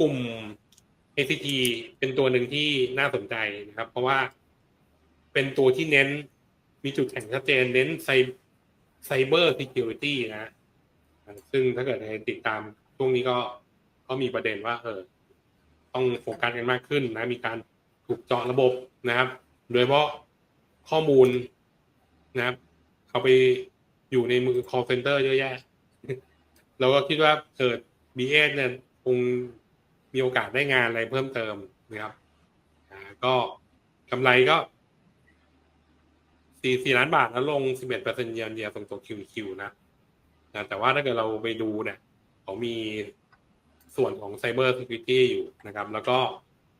กลุ่ม ACT เป็นตัวหนึ่งที่น่าสนใจนะครับ เพราะว่าเป็นตัวที่เน้นมีจุดแข็งชัดเจนเน้นไซไซเบอร์ซิเคียวริตี้นะ ซึ่งถ้าเกิดในติดตามช่วงนี้ก็ก็มีประเด็นว่า เออ ต้องโฟกัสกันมากขึ้นนะ มีการถูกเจาะระบบนะครับ โดยเฉพาะข้อมูลนะครับ เขาไปอยู่ในมือ call center เยอะแยะ เราก็คิดว่าเกิด BS เนี่ยคง มีโอกาสได้งานอะไรเพิ่มเติมนะครับก็กำไรก็สี่สี่ล้านบาทแล้วลงสิบเอ็ดเปอร์เซ็นต์เยียร์เยียร์ตรงตัว QQ นะนะแต่ว่าถ้าเกิดเราไปดูเนี่ยเขามีส่วนของ Cyber Security อยู่นะครับ แล้วก็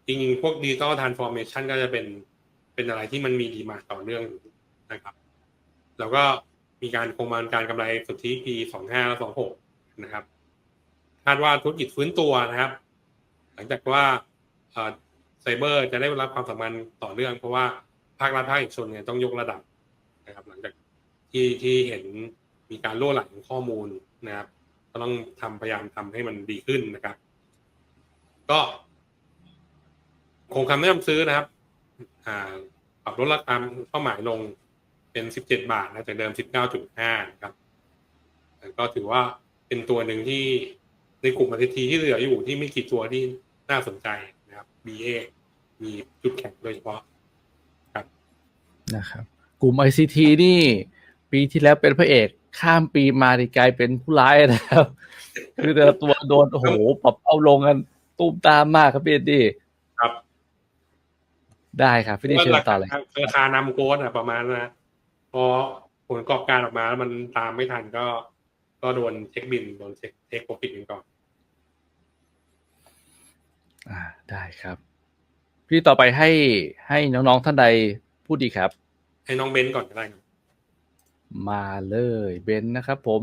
จริงๆ พวก Digital Transformation ก็จะเป็นเป็นอะไรที่มันมีดีมาต่อเนื่องนะครับ แล้วก็มีการคงมาการกำไรสุทธิปีสองห้าและสองหกนะครับ คาดว่าธุรกิจฟื้นตัวนะครับ ลังจากว่าไซเบอร์จะได้รับความสำคัญต่อเนื่อง เพราะว่าภาครัฐภาคเอกชนเนี่ยต้องยกระดับนะครับ หลังจากที่ที่เห็นมีการล่วไหลของข้อมูลนะครับ ก็ต้องทำพยายามทำให้มันดีขึ้นนะครับ ก็คงคำแนะนำซื้อนะครับอ่าปรับลดราคาเป้าหมายลงเป็น 17 บาทนะจากเดิม 19.5นะครับก็ถือว่าเป็นตัวหนึ่งที่ในกลุ่มอาทีที่เหลืออยู่ที่ไม่กี่ตัวที่ น่าสนใจนะครับ BA มีจุดแข็งโดยเฉพาะครับนะครับ กลุ่ม ICT นี่ ปีที่แล้วเป็นพระเอกข้ามปีมาดีกลายเป็นผู้ร้ายนะครับคือแต่ละตัวโดนโอ้โหปรับเอาลงกันตูมตามมากครับพี่เอ็ดดี้ครับ ได้ครับพี่เอ็ดดี้เชิญต่อเลยราคานำโค้ดอะประมาณนะพอผลประกอบการออกมาแล้วมันตามไม่ทันก็ ก็โดนเช็คบินโดนเช็คเทคโปรฟิตกันก่อน อ่า ได้ครับ พี่ต่อไปให้ให้น้องๆท่านใดพูดดีครับ ให้น้องเบนซ์ก่อนก็ได้ครับมาเลยเบนซ์นะครับ ผม